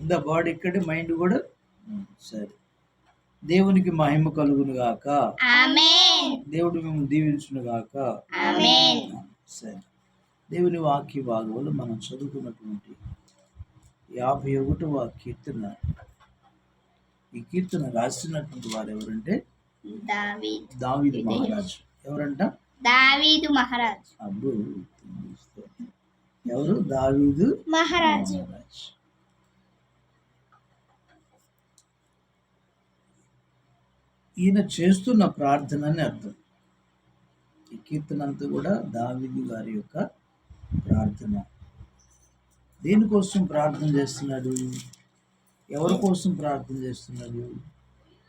ఉందా బాడీ ఇక్కడ మైండ్ కూడా? సరే. దేవునికి మహిమ కలుగును గాక. దేవుడు మేము దీవించును గాక. సరే. దేవుని వాక్య భాగంలో మనం చదువుకున్నటువంటి యాభై ఒకటవ కీర్తన. ఈ కీర్తన రాసినటువంటి వారు ఎవరంటే? దావీద్. దావీదు మహారాజు. ఎవరంట? దావీదు మహారాజ్. అబ్బు ఎవరు? దావీదు మహారాజు. ఈయన చేస్తున్న ప్రార్థన అని అర్థం. ఈ కీర్తన అంతా కూడా దావీదు గారి యొక్క ప్రార్థన. దేనికోసం ప్రార్థన చేస్తున్నాడు? ఎవరి కోసం ప్రార్థన చేస్తున్నాడు?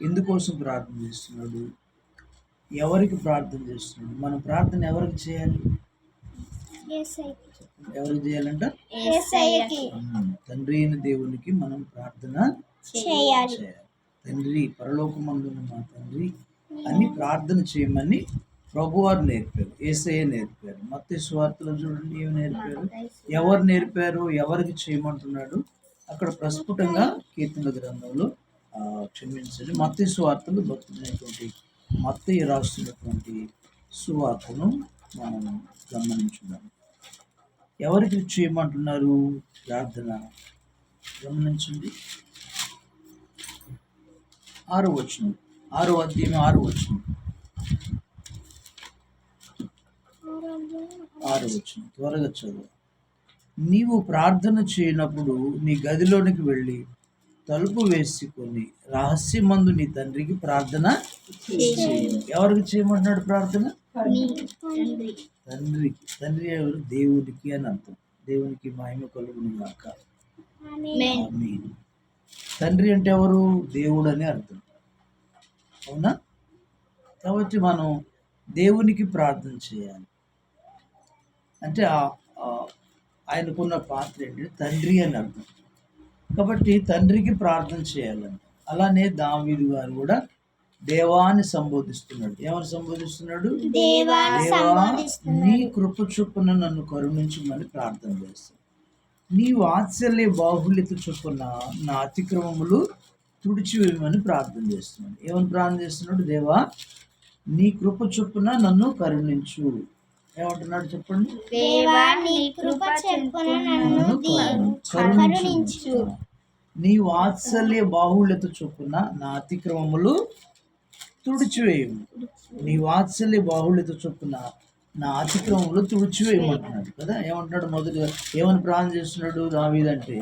ఎందుకోసం ప్రార్థన చేస్తున్నాడు? ఎవరికి ప్రార్థన చేస్తున్నాడు? మనం ప్రార్థన ఎవరికి చేయాలి? ఎవరికి చేయాలంట? తండ్రి అయిన దేవునికి మనం ప్రార్థన చేయాలి. తండ్రి పరలోకమందున మా తండ్రి అని ప్రార్థన చేయమని ప్రభువారు నేర్పారు ఏసయ్య నేర్పారు. మత్తి స్వార్థలు చూడండి ఏమి నేర్పారు. ఎవరు నేర్పారు ఎవరికి చేయమంటున్నాడు అక్కడ ప్రస్ఫుటంగా కీర్తన గ్రంథంలో క్షమించండి. మత్తి స్వార్థలు భక్తుడైనటువంటి మత్తయ్య రాస్తున్నటువంటి సువార్తను మనం గమనించుదాం. ఎవరికి చేయమంటున్నారు? ప్రార్థన గమనించండి. ఆరు వచ్చిన ఆరో అధ్యాయం ఆరు వచ్చిన ఆరు వచ్చిన త్వరగా చదువు. నీవు ప్రార్థన చేయనప్పుడు నీ గదిలోనికి వెళ్ళి తలుపు వేసుకొని రహస్యమందు నీ తండ్రికి ప్రార్థన ఎవరికి చేయమంటున్నాడు ప్రార్థన? తండ్రికి. తండ్రి ఎవరు? దేవుడికి అని అర్థం. దేవునికి మహిమ కలుగును గాక. తండ్రి అంటే ఎవరు? దేవుడు అని అర్థం. అవునా? కాబట్టి మనం దేవునికి ప్రార్థన చేయాలి. అంటే ఆయనకున్న పాత్ర ఏంటి? తండ్రి అని అర్థం. కాబట్టి తండ్రికి ప్రార్థన చేయాలంట అలానే దావీదు గారు కూడా దేవాన్ని సంబోధిస్తున్నాడు. ఏమని సంబోధిస్తున్నాడు? దేవా నీ కృప చొప్పున నన్ను కరుణించమని ప్రార్థన చేస్తాను నీ వాత్సల్య బాహుల్యత చొప్పున నా అతిక్రమములు తుడిచివేయమని ప్రార్థన చేస్తున్నాడు. ఏమని ప్రార్థన చేస్తున్నాడు? దేవా నీ కృప చొప్పున నన్ను కరుణించు. ఏమంటున్నాడు చెప్పండి? దేవా నీ కృప చెప్పున నన్ను నన్ను దీవించు. కరుణించు. నీ వాత్సల్య బాహుళ్యత చొప్పున నా అతిక్రమములు తుడిచివేయము. నీ వాత్సల్య బాహుళ్యత చొప్పున నా అతిక్రమములు తుడిచివేయమంటున్నాడు కదా? ఏమంటున్నాడు మొదటిగా? ఏమని ప్రార్థన చేస్తున్నాడు దావీదంటే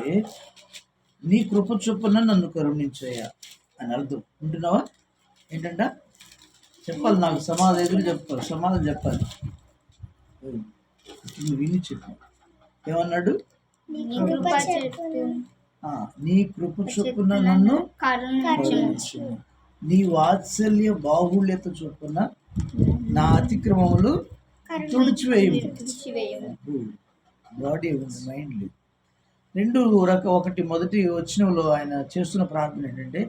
నీ కృప చొప్పున నన్ను కరుణించయ్యా అని అర్థం. వింటున్నావా ఏంటంట? చెప్పాలి నాకు సమాధానం ఎదురు చెప్పాలి సమాధానం చెప్పాలి. నువ్వు విని చెప్పు. ఏమన్నాడు? నీ కృప చెప్పున. నన్ను. నీ వాత్సల్య బాహుళ్యత చొప్పున నా అతిక్రమములు తుడిచివేయము. బాడీ మైండ్ లేదు రెండు రక ఒకటి మొదటి వచ్చినలో ఆయన చేస్తున్న ప్రార్థన ఏంటంటే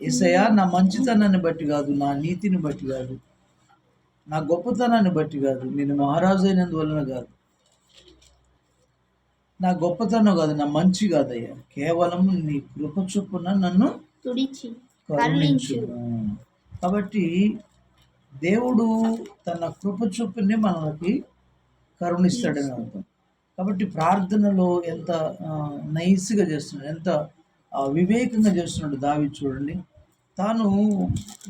ఏసయ్యా నా మంచితనాన్ని బట్టి కాదు నా నీతిని బట్టి కాదు నా గొప్పతనాన్ని బట్టి కాదు నేను మహారాజు అయినందువలన కాదు. నా గొప్పతనం కాదు నా మంచి కాదయ్యా. కేవలం నీ కృప చొప్పున నన్ను తుడిచి కరుణించు. కాబట్టి దేవుడు తన కృప చొప్పునే మనకి కరుణిస్తాడని అర్థం. కాబట్టి ప్రార్థనలో ఎంత నైస్గా చేస్తున్నాడు ఎంత వివేకంగా చేస్తున్నాడు దావి చూడండి. తాను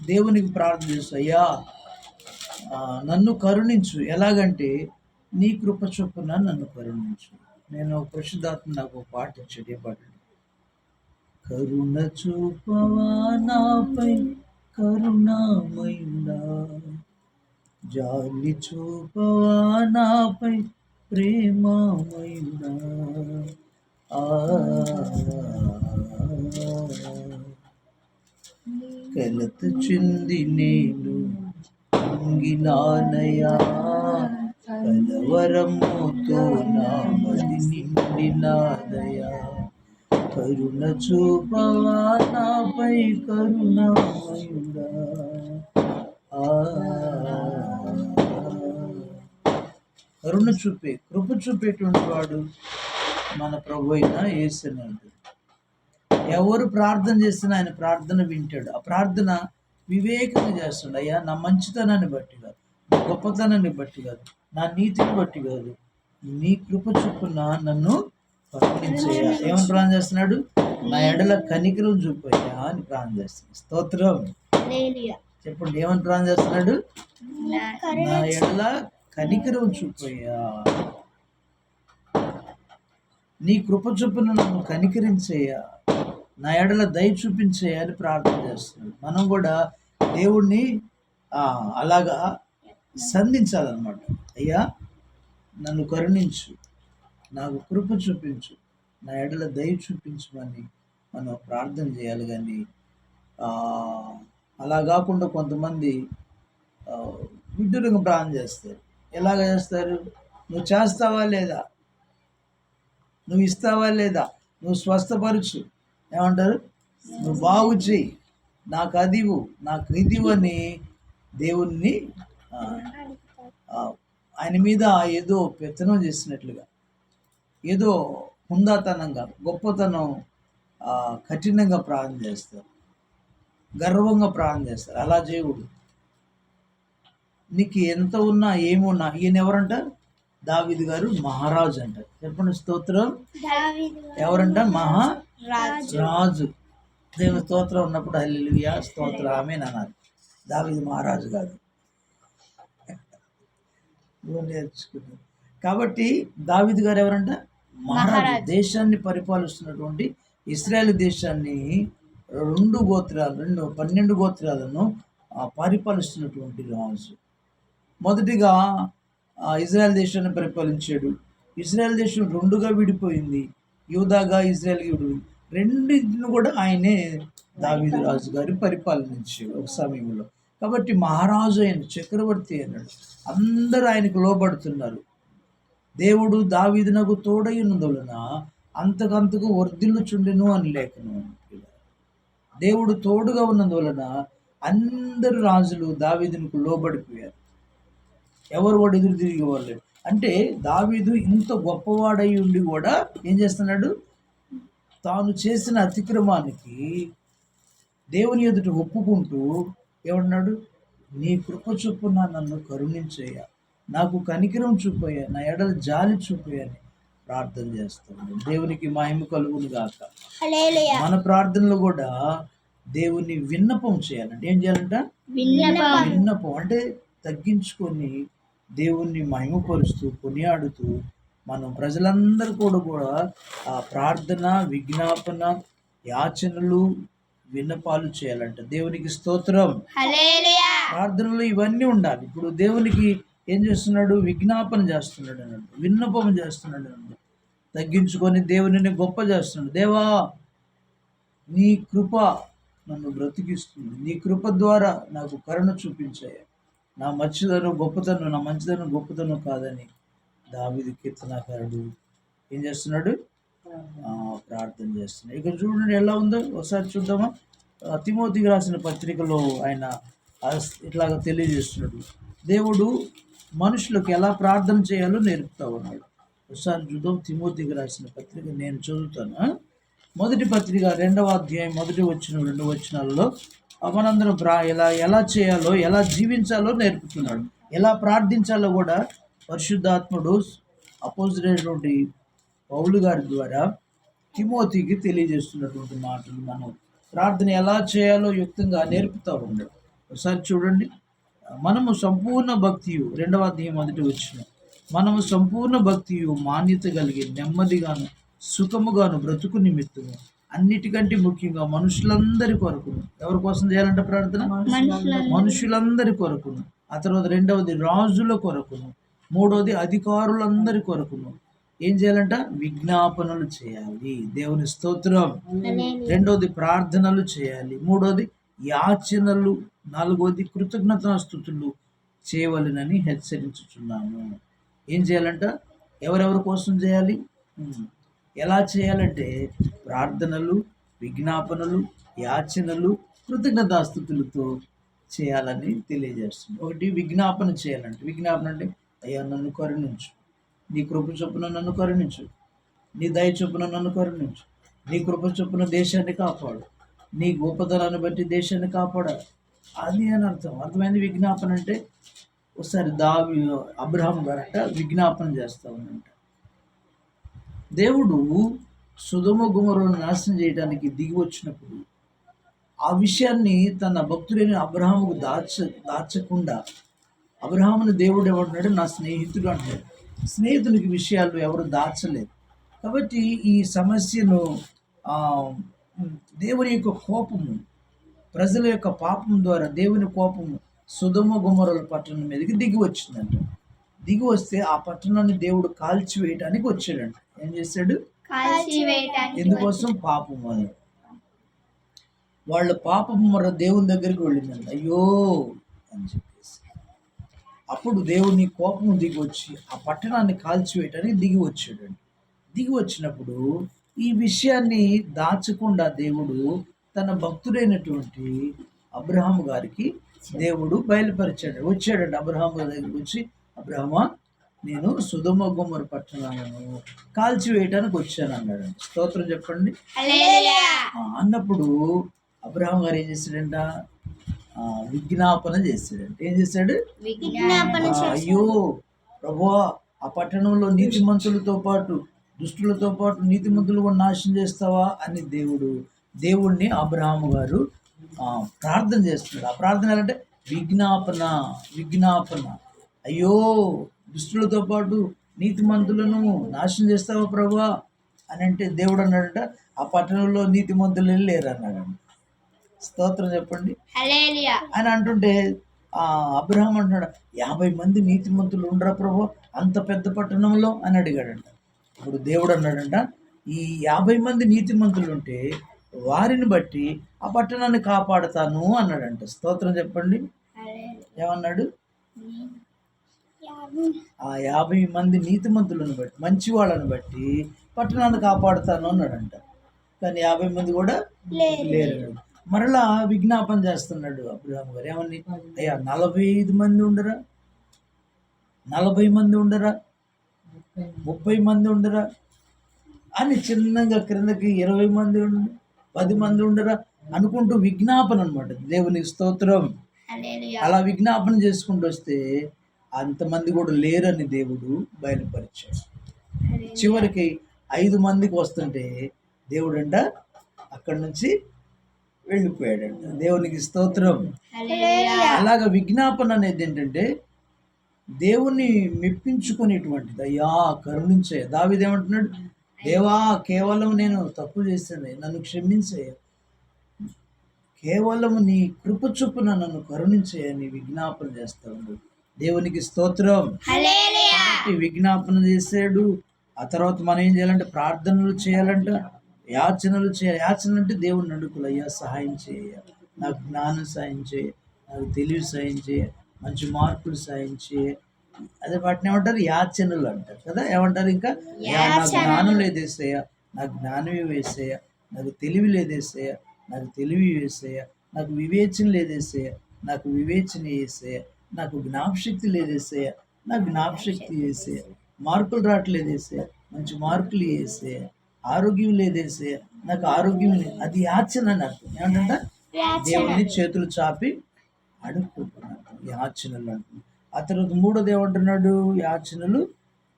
దేవునికి ప్రార్థన చేస్తూ అయ్యా నన్ను కరుణించు. ఎలాగంటే నీ కృప చొప్పున నన్ను కరుణించు. నేను పరిశుద్ధాత్మ నాకు ఒక పాట ఇచ్చాడు ఏ పాట? కరుణ చూపవా నాపై కరుణామయుడా. జాలి చూపవా నాపై ప్రేమామయుడా. కలత చెంది నేను పొంగినానయా కలవరముతో నామది నిండినాదయా. కరుణ చూపవా నాపై ఆ. కరుణ చూపే కృప చూపేటువంటి వాడు మన ప్రభు అయినా యేసనాడు ఎవరు ప్రార్థన చేసినా ఆయన ప్రార్థన వింటాడు. ఆ ప్రార్థన వివేకంగా చేస్తాడు. అయ్యా నా మంచితనాన్ని బట్టి కాదు నా గొప్పతనాన్ని బట్టి కాదు నా నీతిని బట్టి కాదు నీ కృప చొప్పున నన్ను ఏమని ప్రార్థన చేస్తున్నాడు? నా ఎడల కనికరం చూపయ్యా అని ప్రార్థన చేస్తున్నాడు. స్తోత్రం. చెప్పండి ఏమని ప్రార్థన చేస్తున్నాడు? నా ఎడల కనికరం చూపయ్యా. నీ కృప చొప్పున నన్ను కనికరించయ్యా నా ఎడల దయ చూపించయ్యా అని ప్రార్థన చేస్తున్నాడు. మనం కూడా దేవుణ్ణి అలాగా సంధించాలన్నమాట. అయ్యా నన్ను కరుణించు. నాకు కృప చూపించు. నా ఎడల దయ చూపించమని మనం ప్రార్థన చేయాలి కానీ అలా కాకుండా కొంతమంది విడ్డూరంగా ప్రార్థన చేస్తారు. ఎలాగ చేస్తారు? నువ్వు చేస్తావా లేదా? నువ్వు ఇస్తావా లేదా? నువ్వు స్వస్థపరచు. ఏమంటారు? నువ్వు బాగు చెయ్యి. నాకు అదివు నాకు ఇదివు అని దేవుణ్ణి ఆయన మీద ఏదో పెత్తనం చేసినట్లుగా. ఏదో హుందాతనంగా గొప్పతనం కఠినంగా ప్రార్థన చేస్తారు. గర్వంగా ప్రార్థన చేస్తారు. అలా చేయకూడదు. నీకు ఎంత ఉన్నా ఏమున్నా ఈయన ఎవరంట? దావిది గారు మహారాజు అంట. చెప్పండి స్తోత్రం. ఎవరంట? మహా రాజు. దేవుని స్తోత్రం ఉన్నప్పుడు హల్లెలూయా స్తోత్రం ఆమె అన్నారు. దావిది మహారాజు కాదు. నువ్వు నేర్చుకున్నావు కాబట్టి దావిది గారు ఎవరంట? మహారాజు దేశాన్ని పరిపాలిస్తున్నటువంటి ఇస్రాయేల్ దేశాన్ని రెండు గోత్రాలు రెండు పన్నెండు గోత్రాలను పరిపాలిస్తున్నటువంటి రాజు. మొదటిగా ఇజ్రాయెల్ దేశాన్ని పరిపాలించాడు. ఇజ్రాయెల్ దేశం రెండుగా విడిపోయింది. యూదాగా ఇజ్రాయెల్గా విడిపోయింది. రెండింటిని కూడా ఆయనే దావీదు రాజు గారి పరిపాలించాడు ఒక సమయంలో. కాబట్టి మహారాజు అయిన చక్రవర్తి అయినాడు. అందరూ ఆయనకు లోబడుతున్నారు. దేవుడు దావీదునకు తోడై అంతకంతకు వర్ధిల్లుచుండెను అని లేఖను. దేవుడు తోడుగా ఉన్నందువలన అందరు రాజులు దావీదునకు లోబడిపోయారు. ఎవరు వాడు ఎదురు తిరిగి వాళ్ళు అంటే దావీదు ఇంత గొప్పవాడై ఉండి కూడా ఏం చేస్తున్నాడు? తాను చేసిన అతిక్రమానికి దేవుని ఎదుట ఒప్పుకుంటూ ఏమన్నాడు? నీ కృప చొప్పున నన్ను కరుణించయ్య. నాకు కనికరం చూపయ్యా నా ఎడల జాలి చూపయ్యా అని ప్రార్థన చేస్తాను దేవునికి మహిమ కలుగును గాక. మన ప్రార్థనలు కూడా దేవుని విన్నపం చేయాలంటే ఏం చేయాలంట? విన్నపం. అంటే తగ్గించుకొని దేవుణ్ణి మహిమపరుస్తూ కొనియాడుతూ మనం ప్రజలందరూ కూడా కూడా ఆ ప్రార్థన విజ్ఞాపన యాచనలు విన్నపాలు చేయాలంట. దేవునికి స్తోత్రం. ప్రార్థనలు ఇవన్నీ ఉండాలి. ఇప్పుడు దేవునికి ఏం చేస్తున్నాడు? విజ్ఞాపన చేస్తున్నాడు అన్నాడు. విన్నపం చేస్తున్నాడు అన్నాడు. తగ్గించుకొని దేవునిని గొప్ప చేస్తున్నాడు. దేవా నీ కృప నన్ను బ్రతికిస్తుంది. నీ కృప ద్వారా నాకు కరుణ చూపించాయి. నా మంచిదనం గొప్పతనం నా మంచిదనం గొప్పతనం కాదని దావిది కీర్తనాకారుడు ఏం చేస్తున్నాడు? ప్రార్థన చేస్తున్నాడు. ఇక్కడ చూడండి ఎలా ఉందో ఒకసారి చూద్దామా? తిమోతికి రాసిన పత్రికలో ఆయన ఆ ఇట్లాగా తెలియజేస్తున్నాడు. దేవుడు మనుషులకు ఎలా ప్రార్థన చేయాలో నేర్పుతా ఉన్నాడు. ఒకసారి చూద్దాం తిమోతికి రాసిన పత్రిక నేను చదువుతాను మొదటి పత్రిక రెండవ అధ్యాయం మొదటి వచ్చిన రెండు వచనాల్లో ఆ, మనందరం ప్రా ఎలా ఎలా చేయాలో ఎలా జీవించాలో నేర్పుతున్నాడు. ఎలా ప్రార్థించాలో కూడా పరిశుద్ధాత్ముడు అపోజిటైనటువంటి పౌలు గారి ద్వారా తిమోతికి తెలియజేస్తున్నటువంటి మాటలు మనం ప్రార్థన ఎలా చేయాలో యుక్తంగా నేర్పుతూ ఉన్నాడు. ఒకసారి చూడండి. మనము సంపూర్ణ భక్తియు రెండవ అధ్యాయం మొదటి వచ్చిన మనము సంపూర్ణ భక్తియు మాన్యత కలిగి నెమ్మదిగాను సుఖముగాను బ్రతుకు నిమిత్తము. అన్నిటికంటే ముఖ్యంగా మనుషులందరి కొరకును. ఎవరి కోసం చేయాలంటే ప్రార్థన? మనుషులందరి. కొరకును. ఆ తర్వాత రెండవది రాజుల కొరకును. మూడవది అధికారులందరి కొరకును. ఏం చేయాలంట? విజ్ఞాపనలు చేయాలి. దేవుని స్తోత్రం. రెండవది ప్రార్థనలు చేయాలి. మూడవది యాచనలు నాలుగవది కృతజ్ఞతాస్థుతులు చేయవలెనని హెచ్చరించుతున్నాము ఏం చేయాలంట? ఎవరెవరి కోసం చేయాలి? ఎలా చేయాలంటే ప్రార్థనలు విజ్ఞాపనలు యాచనలు కృతజ్ఞతాస్థుతులతో చేయాలని తెలియజేస్తుంది. ఒకటి విజ్ఞాపన చేయాలంటే. విజ్ఞాపన అంటే అయ్యా నన్ను కరుణించు. నీ కృప చొప్పున నన్ను కరుణించు. నీ దయ చొప్పున నన్ను కరుణించు. నీ కృప చొప్పున దేశాన్ని కాపాడు. నీ గొప్పతనాన్ని బట్టి దేశాన్ని కాపాడాలి. అది అని అర్థం. అర్థమైంది విజ్ఞాపన అంటే ఒకసారి దావి అబ్రహాం గారంట విజ్ఞాపన చేస్తా ఉందంట. దేవుడు సుధమ గుమరులను నాశనం చేయడానికి దిగి వచ్చినప్పుడు ఆ విషయాన్ని తన భక్తుడైన అబ్రహాముకు దాచ దాచకుండా అబ్రహాముని దేవుడు ఏమంటున్నాడు? నా స్నేహితుడు అంటాడు స్నేహితునికి విషయాలు ఎవరు దాచలేదు. కాబట్టి ఈ సమస్యను దేవుని యొక్క కోపము ప్రజల యొక్క పాపం ద్వారా దేవుని కోపము సుధమ గుమరుల పట్టణం మీదకి దిగి వచ్చిందంట. దిగి వస్తే ఆ పట్టణాన్ని దేవుడు కాల్చివేయటానికి వచ్చాడంట. ఏం చేశాడు? ఎందుకోసం? పాపం అని వాళ్ళ పాపం మరో దేవుని దగ్గరికి వెళ్ళిందంట. అయ్యో అని చెప్పేసి. అప్పుడు దేవుని కోపం దిగి వచ్చి ఆ పట్టణాన్ని కాల్చివేయటానికి దిగి వచ్చాడండి దిగి వచ్చినప్పుడు ఈ విషయాన్ని దాచకుండా దేవుడు తన భక్తుడైనటువంటి అబ్రహాం గారికి దేవుడు బయలుపరిచాడు. వచ్చాడండి అబ్రహాం గారి దగ్గరికి వచ్చి అబ్రహమా నేను సుధమ గుమ్మరి పట్టణాలను కాల్చివేయటానికి వచ్చాను అన్నాడు స్తోత్రం చెప్పండి. అన్నప్పుడు అబ్రహాం గారు ఏం చేశాడంట? విజ్ఞాపన చేశాడంట. ఏం చేశాడు. అయ్యో ప్రభువా ఆ పట్టణంలో నీతిమంతులతో పాటు దుష్టులతో పాటు నీతిమంతులు కూడా నాశనం చేస్తావా అని దేవుడు దేవుణ్ణి అబ్రహాము గారు ప్రార్థన చేస్తున్నాడు ఆ ప్రార్థన అంటే విజ్ఞాపన విజ్ఞాపన. అయ్యో దుష్టులతో పాటు నీతిమంతులను నాశనం చేస్తావా ప్రభా? అని అంటే దేవుడు అన్నాడంట ఆ పట్టణంలో నీతిమంతులు లేరు అన్నాడంట. స్తోత్రం చెప్పండి. అని అంటుంటే ఆ అబ్రహాం అంటున్నాడు యాభై మంది నీతిమంతులు ఉండరా ప్రభు? అంత పెద్ద పట్టణంలో? అని అడిగాడంట. ఇప్పుడు దేవుడు అన్నాడంట ఈ యాభై మంది నీతిమంతులు ఉంటే వారిని బట్టి ఆ పట్టణాన్ని కాపాడుతాను అన్నాడంట. స్తోత్రం చెప్పండి. ఏమన్నాడు? ఆ యాభై మంది నీతిమంతులను బట్టి మంచి వాళ్ళని బట్టి పట్టణాన్ని కాపాడుతాను అన్నాడంట. కానీ యాభై మంది కూడా లేరు. మరలా విజ్ఞాపన చేస్తున్నాడు అబ్రహాం గారు. ఏమని అయ్యా నలభై ఐదు మంది ఉండరా? నలభై మంది ఉండరా? ముప్పై మంది ఉండరా? అని చిన్నగా క్రిందకి ఇరవై మంది ఉండ పది మంది ఉండరా అనుకుంటూ విజ్ఞాపన అనమాట దేవునికి స్తోత్రం. అలా విజ్ఞాపన చేసుకుంటూ వస్తే అంతమంది కూడా లేరని దేవుడు బయలుపరిచాడు. చివరికి ఐదు మందికి వస్తుంటే దేవుడు అంట అక్కడి నుంచి వెళ్ళిపోయాడంట. దేవునికి స్తోత్రం. అలాగ విజ్ఞాపన అనేది ఏంటంటే దేవుణ్ణి మెప్పించుకునేటువంటిది. అయ్యా కరుణించే. దావిదేమంటున్నాడు దేవా కేవలం నేను తప్పు చేశాను. నన్ను క్షమించే కేవలం నీ కృప చొప్పున నన్ను కరుణించే అని విజ్ఞాపన చేస్తా ఉన్నాడు దేవునికి స్తోత్రం. విజ్ఞాపన చేసాడు ఆ తర్వాత మనం ఏం చేయాలంటే ప్రార్థనలు చేయాలంట. యాచనలు చేయాలి యాచన అంటే దేవుని అడుగులు అయ్యా సహాయం చేయ నాకు జ్ఞానం సాయం చేయ. నాకు తెలివి సాయం చేయ. మంచి మార్కులు సాయం చేయ. అదే వాటిని ఏమంటారు? యాచనలు అంటారు కదా? ఏమంటారు ఇంకా? నాకు జ్ఞానం లేదేసేయ నాకు జ్ఞానమే వేసేయ నాకు తెలివి లేదేసేయ నాకు తెలివి వేసేయ నాకు వివేచన లేదేసేయ నాకు వివేచన వేసేయ నాకు జ్ఞాపశక్తి లేదేసేయ నాకు జ్ఞాపశక్తి వేసేయ మార్కులు రావట్లేదు వేసేయ మంచి మార్కులు వేసేయ ఆరోగ్యం లేదేసేయ నాకు ఆరోగ్యం లేదు అది యాచన అని అర్థం ఏమంటా దేవుని చేతులు చాపి అడుక్కుంటున్నాడు. యాచనలు అంటున్నాడు. ఆ తర్వాత మూడోది ఏమంటున్నాడు? యాచనలు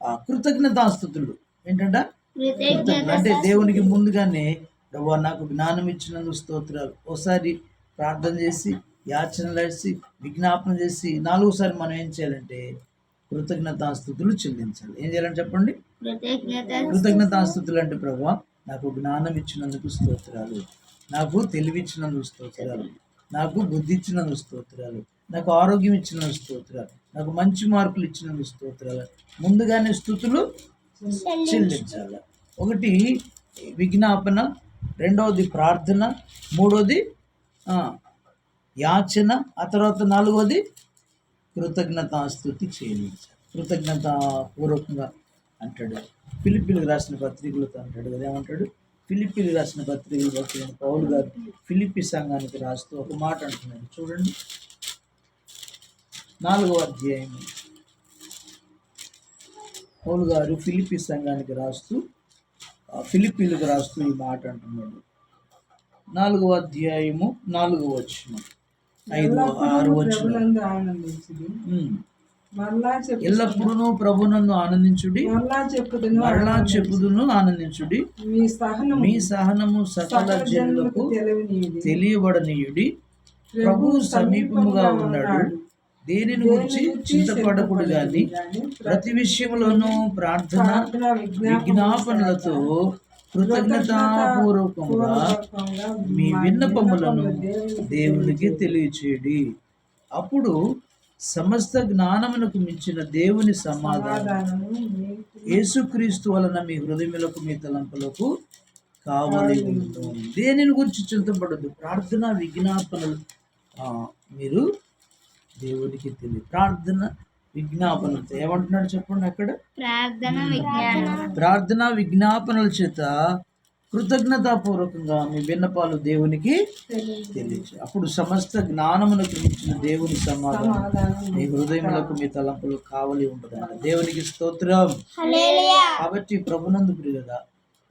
ఆ కృతజ్ఞతాస్థుతులు ఏంటంట? అంటే దేవునికి ముందుగానే ప్రభు నాకు జ్ఞానం ఇచ్చినందుకు స్తోత్రాలు. ఒకసారి ప్రార్థన చేసి యాచనలు వేసి విజ్ఞాపన చేసి నాలుగోసారి మనం ఏం చేయాలంటే కృతజ్ఞతాస్థుతులు చెల్లించాలి. ఏం చేయాలని చెప్పండి? కృతజ్ఞత కృతజ్ఞతాస్థుతులు అంటే ప్రభు నాకు జ్ఞానం ఇచ్చినందుకు స్తోత్రాలు. నాకు తెలివి ఇచ్చినందుకు స్తోత్రాలు. నాకు బుద్ధి ఇచ్చినందుకు స్తోత్రాలు. నాకు ఆరోగ్యం ఇచ్చినందుకు స్తోత్రాలు. నాకు మంచి మార్కులు ఇచ్చినందుకు స్తోత్రాలు. ముందుగానే స్థుతులు చెల్లించాలి. ఒకటి విజ్ఞాపన. రెండవది ప్రార్థన. మూడవది యాచన. ఆ తర్వాత నాలుగవది కృతజ్ఞతాస్తుతి చెల్లించాలి. కృతజ్ఞత పూర్వకంగా అంటాడు. ఫిలిపిలకు రాసిన పత్రికలతో అంటాడు కదా ఏమంటాడు? ఫిలిపిలు రాసిన పత్రికలు పౌలు గారు ఫిలిపి సంఘానికి రాస్తూ ఒక మాట అంటున్నాడు. చూడండి. నాలుగవ అధ్యాయం. పౌలు గారు ఫిలిపి సంఘానికి రాస్తూ ఆ ఫిలిప్పీలకు రాస్తూ ఈ మాట అంటున్నాడు. నాలుగవ అధ్యాయము నాలుగవ వచ్చిన ఐదు ఆరు వచ్చిన ఎల్లప్పుడూ ప్రభునందు ఆనందించుడి. మరలా చెప్పుదును ఆనందించుడి. మీ సహనం మీ సహనము సకల జనులకు తెలియబడనీయుడి. ప్రభు సమీపముగా ఉన్నాడు. దేనిని గురించి చింతపడకుడు గాని ప్రతి విషయంలోనూ ప్రార్థన విజ్ఞాపనలతో కృతజ్ఞతాపూర్వకంగా మీ విన్నపములను దేవునికి తెలియచేయడి అప్పుడు సమస్త జ్ఞానమునకు మించిన దేవుని సమాధానం యేసుక్రీస్తు వలన మీ హృదయములకు మీ తలంపులకు కావాలి. దేనిని గురించి చింతపడదు ప్రార్థన విజ్ఞాపనలు మీరు దేవునికి తెలియదు ప్రార్థన విజ్ఞాపనలతో ఏమంటున్నాడు చెప్పండి అక్కడ? ప్రార్థన విజ్ఞానం. ప్రార్థన విజ్ఞాపనల చేత కృతజ్ఞతాపూర్వకంగా మీ విన్నపాలు దేవునికి తెలియచు అప్పుడు సమస్త జ్ఞానమునకు మించిన దేవుని సమాధానం. మీ హృదయములకు మీ తలంపులు కావలి ఉంటుంది దేవునికి స్తోత్రం. హల్లెలూయా. కాబట్టి ప్రభునందు ప్రియులరా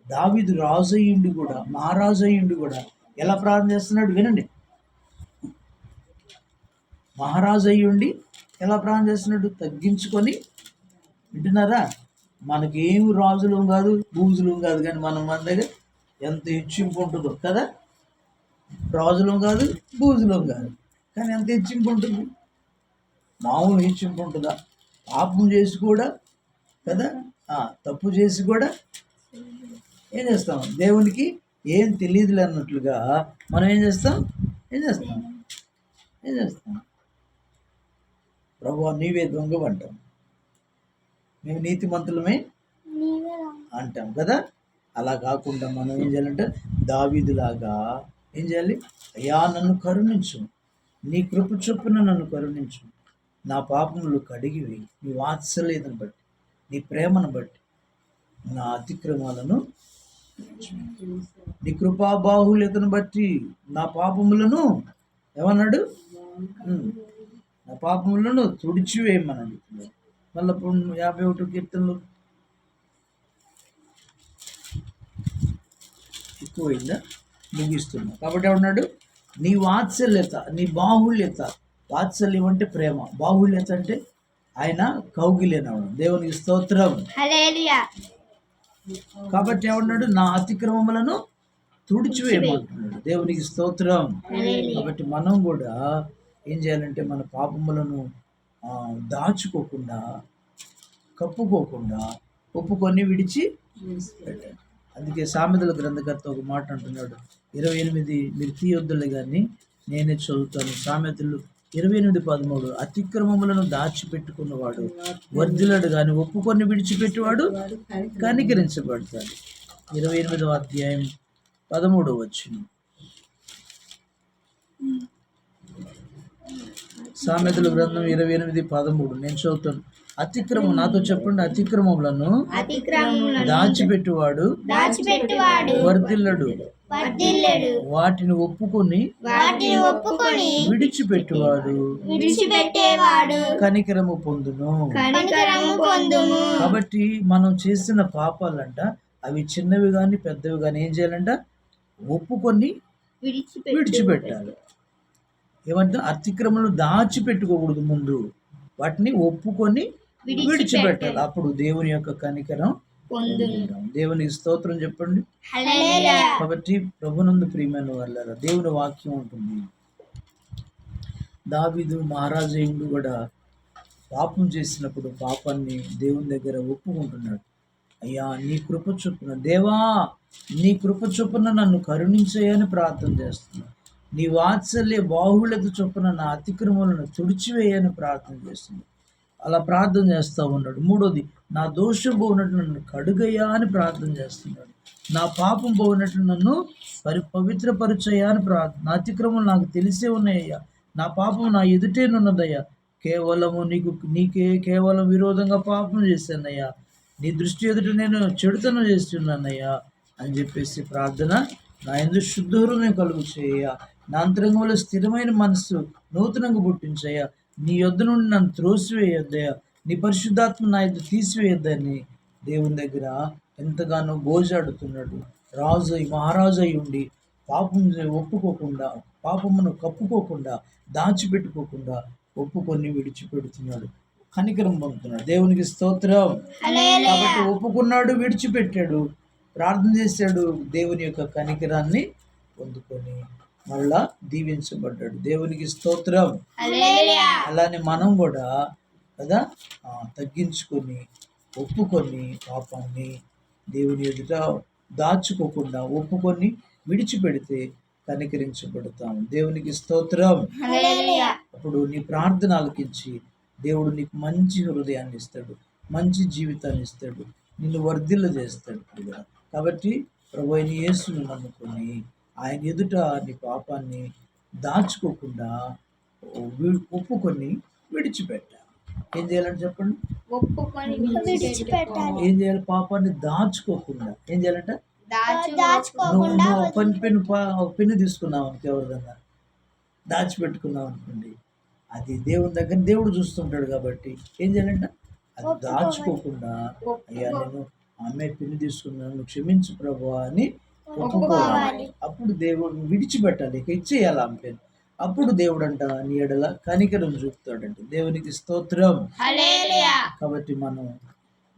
దావిదు రాజయ్యుండి కూడా మహారాజయ్యుండి కూడా ఎలా ప్రార్థన చేస్తున్నాడు వినండి. మహారాజు అయ్యుండి ఎలా ప్రాణం చేస్తున్నాడు తగ్గించుకొని వింటున్నారా? మనకి రాజులు కాదు బూజులు కాదు కానీ మనం మన దగ్గర ఎంత హెచ్చింపు ఉంటుందో కదా? రాజులం కాదు బూజులం కాదు కానీ ఎంత హెచ్చింపు ఉంటుంది? మామూలు హెచ్చింపు ఉంటుందా? పాపం చేసి కూడా కదా? తప్పు చేసి కూడా ఏం చేస్తాం? దేవునికి ఏం తెలియదులే అన్నట్లుగా మనం ఏం చేస్తాం? ఏం చేస్తాం? ఏం చేస్తాం? ప్రభు నీవే దొంగ అంటాం. మేము నీతిమంతులమే అంటాం కదా? అలా కాకుండా మనం ఏం చేయాలంటే దావీదులాగా ఏం చేయాలి? అయ్యా నన్ను కరుణించు. నీ కృప చొప్పున నన్ను కరుణించు. నా పాపములు కడిగివి నీ వాత్సల్యతను బట్టి నీ ప్రేమను బట్టి నా అతిక్రమాలను నీ కృపా బాహుల్యతను బట్టి నా పాపములను ఏమన్నాడు నా పాపములను తుడిచివేయమని అడుగుతున్నాడు మళ్ళీ యాభై ఒకటి కీర్తనలు ఎక్కువైందా? ముగిస్తున్నా. కాబట్టి ఏమన్నాడు? నీ వాత్సల్యత నీ బాహుళ్యత. వాత్సల్యం అంటే ప్రేమ. బాహుళ్యత అంటే ఆయన కౌగిలేనవడం. దేవునికి స్తోత్రం. కాబట్టి ఏమన్నాడు? నా అతిక్రమములను తుడిచివేయమంటున్నాడు. దేవునికి స్తోత్రం. కాబట్టి మనం కూడా ఏం చేయాలంటే మన పాపములను దాచుకోకుండా కప్పుకోకుండా ఒప్పుకొని విడిచి పెట్టాలి. అందుకే సామెతల గ్రంథకర్త ఒక మాట అంటున్నాడు. ఇరవై ఎనిమిది మీరు తీయొద్దులే కానీ నేనే చదువుతాను. సామెతలు ఇరవై ఎనిమిది పదమూడు. అతిక్రమములను దాచిపెట్టుకున్నవాడు వర్ధులడు కానీ ఒప్పుకొని విడిచిపెట్టేవాడు కనికరించబడతాడు. ఇరవై ఎనిమిదవ అధ్యాయం పదమూడవ వచ్చిన సామెతల గ్రంథం ఇరవై ఎనిమిది పదమూడు. నేను చదువుతాను. అతిక్రమం నాతో చెప్పండి. అతిక్రమములను దాచిపెట్టువాడు వర్ధిల్లడు. వాటిని ఒప్పుకొని ఒప్పుకొని విడిచిపెట్టువాడు. విడిచిపెట్టేవాడు. కనికరము పొందును. పొందుము కాబట్టి మనం చేసిన పాపాలంట అవి చిన్నవి కానీ పెద్దవి కానీ ఏం చేయాలంట? ఒప్పుకొని విడిచిపెట్టు. విడిచిపెట్టాలి. ఏమంటే అతిక్రమలు దాచిపెట్టుకోకూడదు ముందు. వాటిని ఒప్పుకొని విడిచిపెట్టాలి. అప్పుడు దేవుని యొక్క కనికరం. దేవునికి స్తోత్రం చెప్పండి. కాబట్టి ప్రభునందు ప్రియమైన వాళ్ళారా దేవుని వాక్యం ఉంటుంది. దావీదు మహారాజయుడు కూడా పాపం చేసినప్పుడు పాపాన్ని దేవుని దగ్గర ఒప్పుకుంటున్నాడు. అయ్యా నీ కృప చొప్పున దేవా నీ కృప చొప్పున నన్ను కరుణించయని ప్రార్థన చేస్తున్నాను నీ వాత్సల్య బాహుళ్యత చొప్పున నా అతిక్రమలను తుడిచివేయని ప్రార్థన చేస్తుంది. అలా ప్రార్థన చేస్తూ ఉన్నాడు. మూడోది నా దోషం పోనట్లు నన్ను కడుగయ్యా అని ప్రార్థన చేస్తున్నాడు. నా పాపం పోనట్లు నన్ను పరి పవిత్రపరిచయ్యా అని ప్రార్థన నా అతిక్రమం నాకు తెలిసే ఉన్నాయ్యా. నా పాపం నా ఎదుటేనున్నదయ్యా కేవలము నీకు నీకే కేవలం విరోధంగా పాపం చేశానయ్యా. నీ దృష్టి ఎదుట నేను చెడుతనం చేస్తున్నానయ్యా అని చెప్పేసి ప్రార్థన నా ఎందు శుద్ధ హృదయం కలుగు చేయ నా అంతరంగంలో స్థిరమైన మనస్సు నూతనంగా పుట్టించయ్యా. నీ యొద్ద నుండి నన్ను త్రోసివేయొద్దయ్యా. నీ పరిశుద్ధాత్మ నా యొద్ద తీసివేయొద్దని దేవుని దగ్గర ఎంతగానో గోజాడుతున్నాడు రాజు అయి మహారాజు అయి ఉండి పాపం ఒప్పుకోకుండా పాపమును కప్పుకోకుండా దాచిపెట్టుకోకుండా ఒప్పుకొని విడిచిపెడుతున్నాడు. కనికరం పొందుతున్నాడు. దేవునికి స్తోత్రం. కాబట్టి ఒప్పుకున్నాడు విడిచిపెట్టాడు. ప్రార్థన చేశాడు దేవుని యొక్క కనికరాన్ని పొందుకొని. మళ్ళా దీవించబడ్డాడు. దేవునికి స్తోత్రం. అలానే మనం కూడా కదా తగ్గించుకొని ఒప్పుకొని పాపాన్ని దేవుని ఎదుట దాచుకోకుండా ఒప్పుకొని విడిచిపెడితే కనికరించబడతాం. దేవునికి స్తోత్రం. అప్పుడు నీ ప్రార్థన ఆలకించి దేవుడు నీకు మంచి హృదయాన్ని ఇస్తాడు మంచి జీవితాన్ని ఇస్తాడు నిన్ను వర్ధిల్ల చేస్తాడు. కాబట్టి ప్రభు అయిన యేసును నమ్ముకొని ఆయన ఎదుట నీ పాపాన్ని దాచుకోకుండా ఒప్పుకొని విడిచిపెట్టాలి ఏం చేయాలని చెప్పండి? ఏం చేయాలి? పాపాన్ని దాచుకోకుండా. ఏం చేయాలంట? పెన్ పెన్ పా- ఒక పెన్ను తీసుకున్నావు అనుకో ఎవరిదన్నా. దాచిపెట్టుకున్నావు అనుకోండి. అది దేవుని దగ్గర దేవుడు చూస్తుంటాడు కాబట్టి ఏం చేయాలంట? అది దాచుకోకుండా అయ్యా నేను ఆమె పెన్ను తీసుకున్నాను క్షమించు ప్రభు అని ఒప్పుకోవాలి. అప్పుడు దేవుడు విడిచిపెట్టాలి. ఇక ఇచ్చేయాలి ఆమె అప్పుడు దేవుడు అంట నీ ఎడల కనికరం చూపుతాడంట. దేవునికి స్తోత్రం. కాబట్టి మనం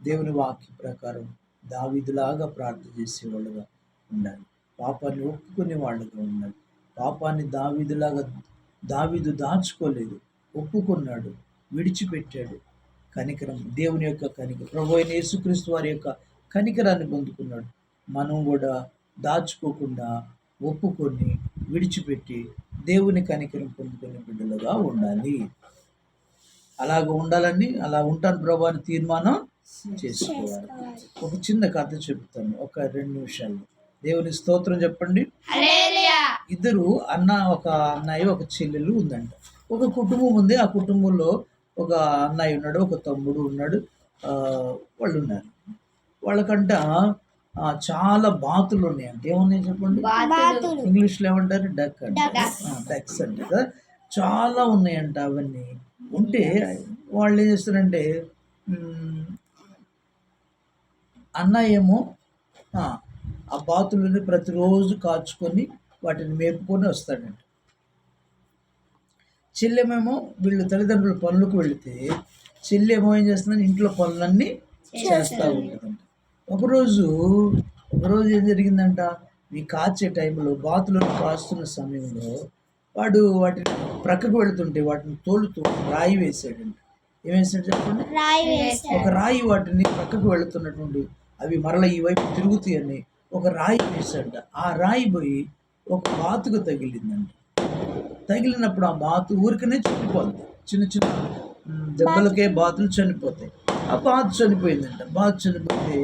దేవుని వాక్య ప్రకారం దావిదులాగా ప్రార్థన చేసేవాళ్ళుగా ఉండాలి. పాపాన్ని ఒప్పుకునే వాళ్ళుగా ఉండాలి. పాపాన్ని దావీదులాగా దావీదు దాచుకోలేదు. ఒప్పుకున్నాడు. విడిచిపెట్టాడు. కనికరం దేవుని యొక్క కనికరం. ప్రభు అయిన యేసుక్రీస్తు వారి యొక్క కనికరాన్ని పొందుకున్నాడు. మనం కూడా దాచుకోకుండా ఒప్పుకొని విడిచిపెట్టి దేవుని కనికరం పొందుకునే బిడ్డలుగా ఉండాలి. అలాగ ఉండాలని అలా ఉంటాను ప్రభు అని తీర్మానం చేసుకోవాలి. ఒక చిన్న కథ చెప్తాను. ఒక రెండు నిమిషాలు. దేవుని స్తోత్రం చెప్పండి. ఇద్దరు అన్న ఒక అన్నయ్య ఒక చెల్లెలు ఉందంట. ఒక కుటుంబం ఉంది. ఆ కుటుంబంలో ఒక అన్నయ్య ఉన్నాడు ఒక తమ్ముడు ఉన్నాడు. వాళ్ళు uన్నారు వాళ్ళకంట చాలా బాతులు ఉన్నాయంట ఏమున్నాయి చెప్పండి? బాతులు. ఇంగ్లీష్లో ఏమంటారు? డక్ అంటే డక్స్ అంటే కదా. చాలా ఉన్నాయంట అవన్నీ. ఉంటే వాళ్ళు ఏం చేస్తారంటే అన్న ఏమో ఆ, బాతులని ప్రతిరోజు కాచుకొని వాటిని మేపుకొని వస్తాడంట. చెల్లెమేమో వీళ్ళు తల్లిదండ్రులు పనులకు వెళితే చెల్లెమో ఏం చేస్తుందంటే ఇంట్లో పనులన్నీ చేస్తూ ఉంటుందంట. ఒకరోజు ఒకరోజు ఏం జరిగిందంట? ఈ కాచే టైంలో బాతులను కాస్తున్న సమయంలో వాడు వాటిని ప్రక్కకు వెళుతుంటే వాటిని తోలుతూ రాయి వేసాడంట ఏం వేసాడు చెప్పండి? ఒక రాయి వాటిని పక్కకు వెళుతున్నటువంటి అవి మరల ఈ వైపు తిరుగుతాయని ఒక రాయి వేసాడంట ఆ రాయి పోయి ఒక బాతుకు తగిలిందంట. తగిలినప్పుడు ఆ బాతు ఊరికనే చనిపోద్ది. చిన్న చిన్న దెబ్బలకే బాతులు చనిపోతాయి. ఆ బాతు చనిపోయిందంట. బాతు చనిపోతే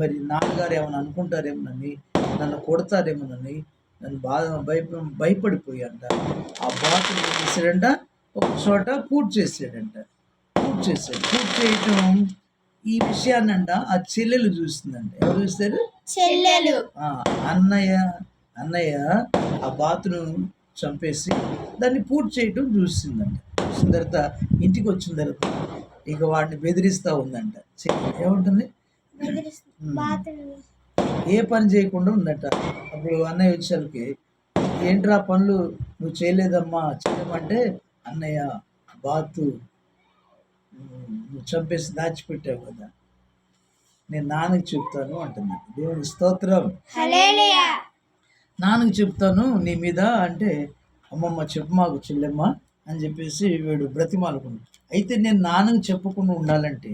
మరి నాన్నగారు ఏమైనా అనుకుంటారేమోనని నన్ను కొడతారేమోనని నన్ను బాధ భయప భయపడిపోయాంట ఆ బాతులు ఏం చేశాడంట? ఒక చోట పూర్తి చేసాడంట పూర్తి చేశాడు. పూర్తి చేయటం ఈ విషయాన్ని అంట ఆ చెల్లెలు చూస్తుందంట. ఎవరు చూస్తారు? చెల్లెలు. అన్నయ్య అన్నయ్య ఆ బాతును చంపేసి దాన్ని పూర్తి చేయటం చూసిందంట చూసిన తర్వాత ఇంటికి వచ్చిన తర్వాత ఇక వాడిని బెదిరిస్తూ ఉందంట. చెల్లి ఏముంటుంది? ఏ పని చేయకుండా ఉందట అప్పుడు అన్నయ్య వచ్చేసరికి ఏంట్రా పనులు? నువ్వు చేయలేదమ్మా. చేయమంటే అన్నయ్య బాతు నువ్వు చంపేసి దాచిపెట్టావు కదా. నేను నాన్నకి చెప్తాను అంటున్నాను దేవుని స్తోత్రం. నాన్నకి చెప్తాను నీ మీద అంటే అమ్మమ్మ చెప్పు మాకు చెల్లెమ్మ అని చెప్పేసి వీడు బ్రతిమాలుకున్నాడు. అయితే నేను నాన్నకి చెప్పకుండా ఉండాలంటే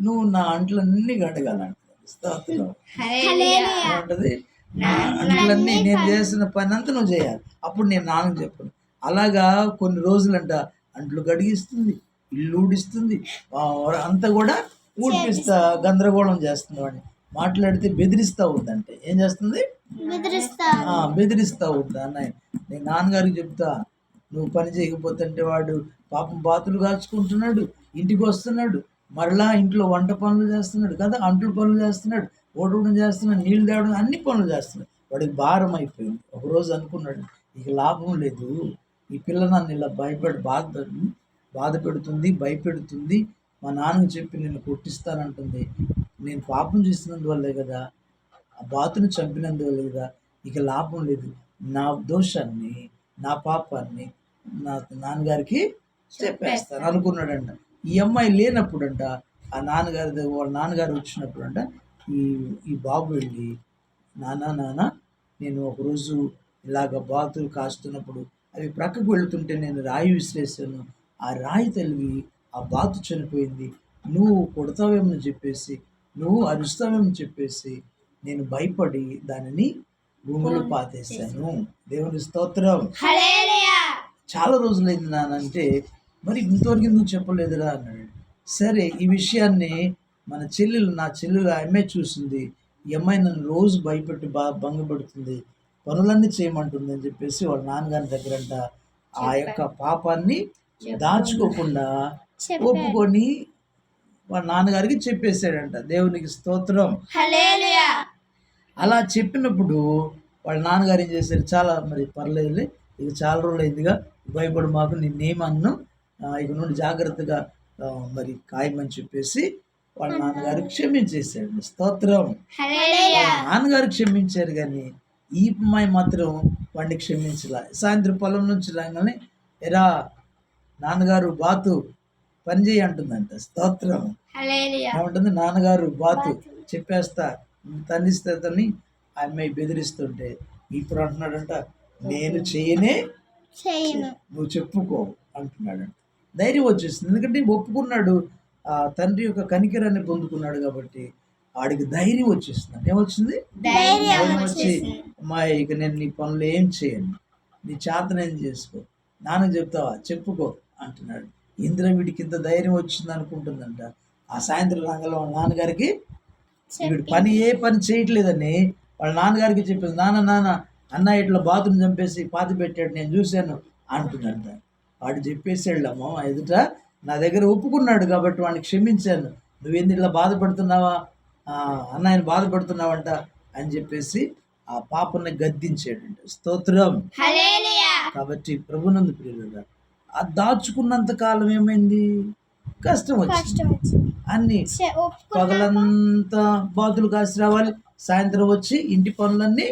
నువ్వు నా అంట్లన్నీ గడగాలంట స్తోత్రం హల్లెలూయా. ఏమంటది? నా అంట్లన్నీ నేను చేసిన పని అంతా నువ్వు చేయాలి. అప్పుడు నేను నాన్నకి చెప్పను. అలాగా కొన్ని రోజులంట అంట్లు గడిగిస్తుంది ఇల్లు ఊడిస్తుంది అంతా కూడా ఊడిపిస్తా గందరగోళం చేస్తుంది వాడిని. మాట్లాడితే బెదిరిస్తా ఉందంటే ఏం చేస్తుంది? బెదిరిస్తా. ఉంటా అన్నయ్య. నేను నాన్నగారికి చెప్తా నువ్వు పని చేయకపోతే అంటే వాడు పాపం బాతులు కాచుకుంటున్నాడు ఇంటికి వస్తున్నాడు మరలా ఇంట్లో వంట పనులు చేస్తున్నాడు కదా అంట్లు పనులు చేస్తున్నాడు ఓడవడం చేస్తున్నాడు నీళ్ళు తేవడం అన్ని పనులు చేస్తున్నాడు. వాడికి భారం అయిపోయింది. ఒకరోజు అనుకున్నాడు ఇక లాభం లేదు. ఈ పిల్ల నన్ను ఇలా భయపడి బాధ బాధ పెడుతుంది భయపెడుతుంది. మా నాన్నకి చెప్పి నేను కొట్టిస్తానంటుంది. నేను పాపం చేసినందువల్లే కదా ఆ బాతుని చంపినందువల్లే కదా ఇక లాభం లేదు. నా దోషాన్ని నా పాపాన్ని నా నాన్నగారికి చెప్పేస్తాను. అనుకున్నాడంట. ఈ అమ్మాయి లేనప్పుడంట ఆ నాన్నగారి దగ్గర వాళ్ళ నాన్నగారు వచ్చినప్పుడంట ఈ ఈ బాబు వెళ్ళి నాన్న నాన్న నేను ఒకరోజు ఇలాగ బాతులు కాస్తున్నప్పుడు అవి ప్రక్కకు వెళుతుంటే నేను రాయి విసిరేసాను ఆ రాయి తల్లి ఆ బాతు చనిపోయింది. నువ్వు కొడతావేమని చెప్పేసి నువ్వు అరుస్తావేమని చెప్పేసి నేను భయపడి దానిని భూమిలో పాతేశాను. దేవుని స్తోత్రం. చాలా రోజులైంది నాన్న అంటే మరి ఇంతవరకు ఎందుకు చెప్పలేదురా అన్నాడు. సరే ఈ విషయాన్ని మన చెల్లెలు నా చెల్లెలు అమ్మాయి చూసింది. ఈ అమ్మాయి నన్ను రోజు భయపెట్టి బా భంగపెడుతుంది. పనులన్నీ చేయమంటుంది అని చెప్పేసి వాళ్ళ నాన్నగారి దగ్గరంట. ఆ యొక్క పాపాన్ని దాచుకోకుండా ఒప్పుకొని వాళ్ళ నాన్నగారికి చెప్పేశాడంట. దేవునికి స్తోత్రం. అలా చెప్పినప్పుడు వాళ్ళ నాన్నగారు ఏం చేశారు? చాలా మరి పర్లేదులే ఇక చాలా రోజులు అయిందిగా భయపడు మాకు నిన్నేమన్ను ఇక నుండి జాగ్రత్తగా మరి ఖాయమని చెప్పేసి వాళ్ళ నాన్నగారు క్షమించేశాడు స్తోత్రం. నాన్నగారు క్షమించారు కానీ ఈ అమ్మాయి మాత్రం వాడిని క్షమించలే. సాయంత్రం పొలం నుంచి రాగానే ఎరా నాన్నగారు బాతు పని చేయి అంటుందంట. స్తోత్రం. ఏమంటుంది నాన్నగారు బాతు చెప్పేస్తా. తన్నిస్తే తన్ని ఆ అమ్మాయి బెదిరిస్తుంటే ఇప్పుడు అంటున్నాడంట నేను చేయనే చేయను నువ్వు చెప్పుకో అంటున్నాడంట. ధైర్యం వచ్చేసింది. ఎందుకంటే ఒప్పుకున్నాడు. ఆ తండ్రి యొక్క కనికరాన్ని పొందుకున్నాడు కాబట్టి ఆడికి ధైర్యం వచ్చేసింది. ఏమొచ్చింది? ధైర్యం వచ్చి అమ్మాయి ఇక నేను నీ పనులు ఏం చేయను. నీ చేతనేం చేసుకో. నాన్నకు చెప్తావా? చెప్పుకో అంటున్నాడు. ఇంద్ర వీడికి ఇంత ధైర్యం వచ్చింది అనుకుంటుందంట. ఆ సాయంత్రం రంగంలో వాళ్ళ నాన్నగారికి వీడు పని ఏ పని చేయట్లేదని వాళ్ళ నాన్నగారికి చెప్పింది నాన్న నాన్న అన్న ఇట్లా బాతుని చంపేసి పాతి పెట్టాడు నేను చూశాను అంటున్నాడంట. వాడు చెప్పేసాళ్ళమ్మ ఎదుట నా దగ్గర ఒప్పుకున్నాడు కాబట్టి వాడిని క్షమించాను. నువ్వేంది ఇట్లా బాధపడుతున్నావా? అన్న ఆయన బాధపడుతున్నావంట అని చెప్పేసి ఆ పాపని గద్దించాడంట. స్తోత్రం. కాబట్టి ప్రభునందు ప్రియులుగా ఆ దాచుకున్నంత కాలం ఏమైంది? కష్టం వచ్చింది. అన్ని పగలంతా బాతులు కాసి రావాలి. సాయంత్రం వచ్చి ఇంటి పనులన్నీ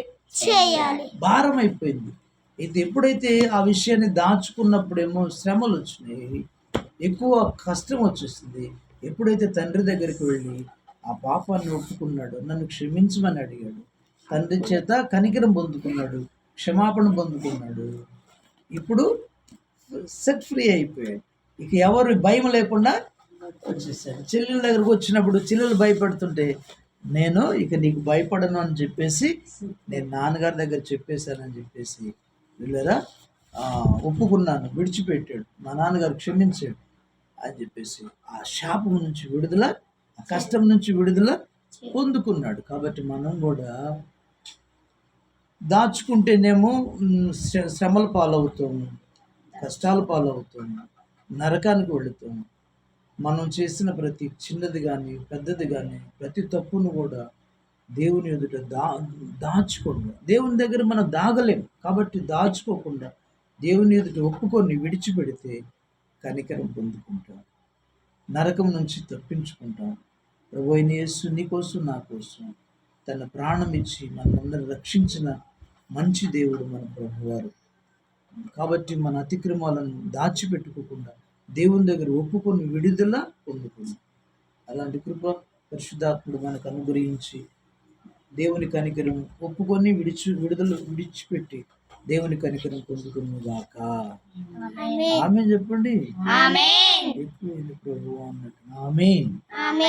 భారం అయిపోయింది అయితే ఎప్పుడైతే ఆ విషయాన్ని దాచుకున్నప్పుడేమో శ్రమలు వచ్చినాయి ఎక్కువ కష్టం వచ్చేసింది. ఎప్పుడైతే తండ్రి దగ్గరికి వెళ్ళి ఆ పాపాన్ని ఒప్పుకున్నాడు నన్ను క్షమించమని అడిగాడు. తండ్రి చేత కనికరం పొందుకున్నాడు క్షమాపణ పొందుకున్నాడు. ఇప్పుడు సెట్ ఫ్రీ అయిపోయాడు. ఇక ఎవరు భయం లేకుండా వచ్చేసాడు. చెల్లెల దగ్గరకు వచ్చినప్పుడు చెల్లెలు భయపడుతుంటే నేను ఇక నీకు భయపడను అని చెప్పేసి నేను నాన్నగారి దగ్గర చెప్పేశానని చెప్పేసి వీళ్ళరా ఒప్పుకున్నాను విడిచిపెట్టాడు మా నాన్నగారు క్షమించాడు అని చెప్పేసి ఆ శాపం నుంచి విడుదల ఆ కష్టం నుంచి విడుదల పొందుకున్నాడు. కాబట్టి మనం కూడా దాచుకుంటేనేమో శ్రమల పాలవుతాము కష్టాల పాలవుతాము నరకానికి వెళుతాము మనం చేసిన ప్రతి చిన్నది కానీ పెద్దది కానీ ప్రతి తప్పును కూడా దేవుని ఎదుట దా దాచుకోండి దేవుని దగ్గర మనం దాగలేం కాబట్టి దాచుకోకుండా దేవుని ఎదుట ఒప్పుకొని విడిచిపెడితే కనికరం పొందుకుంటాం. నరకం నుంచి తప్పించుకుంటాం. ప్రభు అయిన యేసు నీ కోసం నా కోసం తన ప్రాణం ఇచ్చి మనందరిని రక్షించిన మంచి దేవుడు మన ప్రభువారు. కాబట్టి మన అతిక్రమాలను దాచిపెట్టుకోకుండా దేవుని దగ్గర ఒప్పుకొని విడుదల పొందుకుందాం. అలాంటి కృప పరిశుద్ధాత్ముడు మనకు అనుగ్రహించి దేవుని కనికరం ఒప్పుకొని విడిచి విడుదల విడిచిపెట్టి దేవుని కనికరం పొందుకుని గాక. ఆమె చెప్పండి. ప్రభు అన్నట్టు. ఆమెన్.